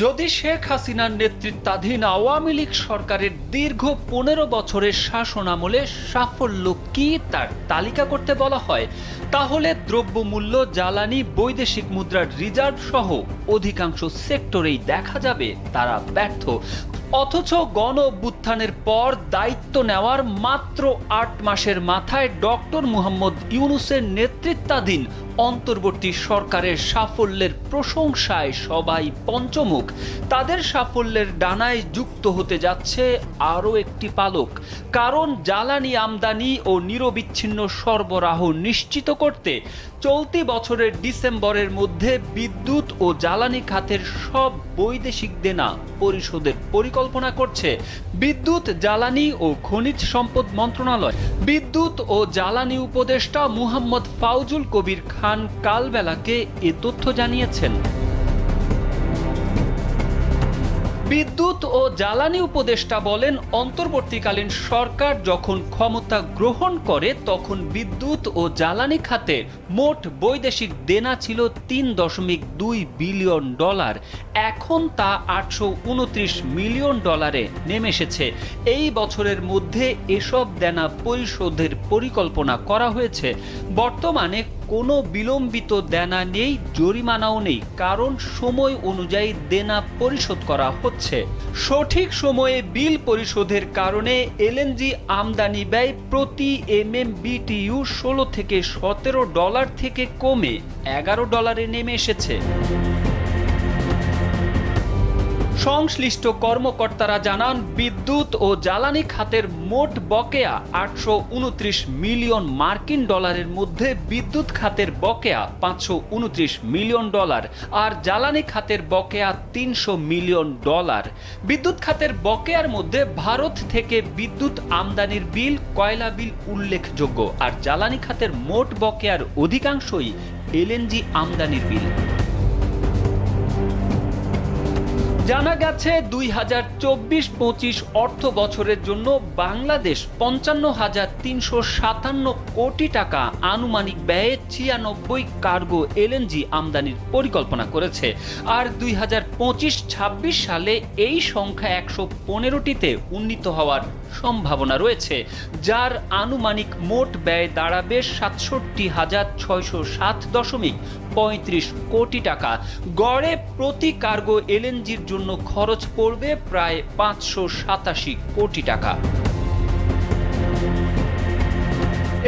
যদি শেখ হাসিনার নেতৃত্বাধীন আওয়ামী লীগ সরকারের দীর্ঘ পনেরো বছরের শাসনামলে সাফল্য কি তার তালিকা করতে বলা হয়, তাহলে দ্রব্যমূল্য, জ্বালানি, বৈদেশিক মুদ্রার রিজার্ভ সহ অধিকাংশ সেক্টরেই দেখা যাবে তারা ব্যর্থ। অথচ গণ অভ্যুত্থানের পর দায়িত্ব নেওয়ার মাত্র আট মাসের মাথায় ডক্টর মুহাম্মদ ইউনুসের নেতৃত্বাধীন অন্তর্বর্তী সরকারের সাফল্যের প্রশংসায় সবাই পঞ্চমুখ। তাদের সাফল্যের ডানায় যুক্ত হতে যাচ্ছে আরও একটি পালক। কারণ জ্বালানি আমদানি ও নিরবিচ্ছিন্ন সরবরাহ নিশ্চিত করতে চলতি বছরের ডিসেম্বরের মধ্যে বিদ্যুৎ ও জ্বালানি খাতের সব বৈদেশিক দেনা পরিশোধের পরিকল্পনা করছে বিদ্যুৎ, জ্বালানি ও খনিজ সম্পদ মন্ত্রণালয়। বিদ্যুৎ ও জ্বালানি উপদেষ্টা মুহাম্মদ ফাউজুল কবির খান কালবেলাকে এ তথ্য জানিয়েছেন। বিদ্যুৎ ও জ্বালানি উপদেষ্টা বলেন, অন্তর্বর্তীকালীন সরকার যখন ক্ষমতা গ্রহণ করে, তখন বিদ্যুৎ ও জ্বালানি খাতে মোট বৈদেশিক দেনা ছিল তিন দশমিক দুই বিলিয়ন ডলার। এখন তা আটশো উনত্রিশ মিলিয়ন ডলারে নেমে এসেছে। এই বছরের মধ্যে এসব দেনা পরিশোধের পরিকল্পনা করা হয়েছে। বর্তমানে কোনো বিলম্বিত দেনা নেই, জরিমানাও নেই, কারণ সময় অনুযায়ী দেনা পরিশোধ করা হচ্ছে। সঠিক সময়ে বিল পরিশোধের কারণে এলএনজি আমদানি ব্যয় প্রতি এম এম বিটিইউ ষোলো থেকে সতেরো ডলার থেকে কমে এগারো ডলারে নেমে এসেছে। সংশ্লিষ্ট কর্মকর্তারা জানান, বিদ্যুৎ ও জ্বালানি খাতের মোট বকেয়া আটশো উনত্রিশ মিলিয়ন মার্কিন ডলারের মধ্যে বিদ্যুৎ খাতের বকেয়া পাঁচশো উনত্রিশ মিলিয়ন ডলার আর জ্বালানি খাতের বকেয়া তিনশো মিলিয়ন ডলার। বিদ্যুৎ খাতের বকেয়ার মধ্যে ভারত থেকে বিদ্যুৎ আমদানির বিল, কয়লা বিল উল্লেখযোগ্য। আর জ্বালানি খাতের মোট বকেয়ার অধিকাংশই এলএনজি আমদানির বিল। জানা গেছে দুই হাজার চব্বিশ পঁচিশ অর্থ বছরের জন্য বাংলাদেশ পঞ্চান্ন হাজার তিনশো সাতান্ন কোটি টাকা আনুমানিক ব্যয়ে ছিয়ানব্বই কার্গো এলএনজি আমদানির পরিকল্পনা করেছে। আর দুই হাজার পঁচিশ ছাব্বিশ সালে এই সংখ্যা একশো পনেরোটিতে উন্নীত হওয়ার সম্ভাবনা রয়েছে, যার আনুমানিক মোট ব্যয় দাঁড়াবে সাতষট্টি হাজার ছয়শো সাত দশমিক পঁয়ত্রিশ কোটি টাকা। গড়ে প্রতি কার্গো এলএনজির জন্য খরচ পড়বে প্রায় পাঁচশো সাতাশি কোটি টাকা।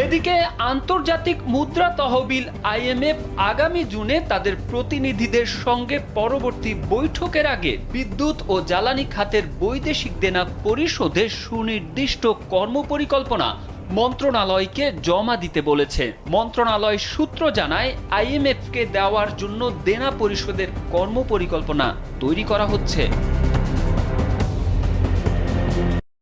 এদিকে আন্তর্জাতিক মুদ্রা তহবিল আইএমএফ আগামী জুনে তাদের প্রতিনিধিদের সঙ্গে পরবর্তী বৈঠকের আগে বিদ্যুৎ ও জ্বালানি খাতের বৈদেশিক দেনা পরিশোধের সুনির্দিষ্ট কর্মপরিকল্পনা মন্ত্রণালয়কে জমা দিতে বলেছে। মন্ত্রণালয় সূত্র জানায়, আইএমএফকে দেওয়ার জন্য দেনা পরিশোধের কর্মপরিকল্পনা তৈরি করা হচ্ছে।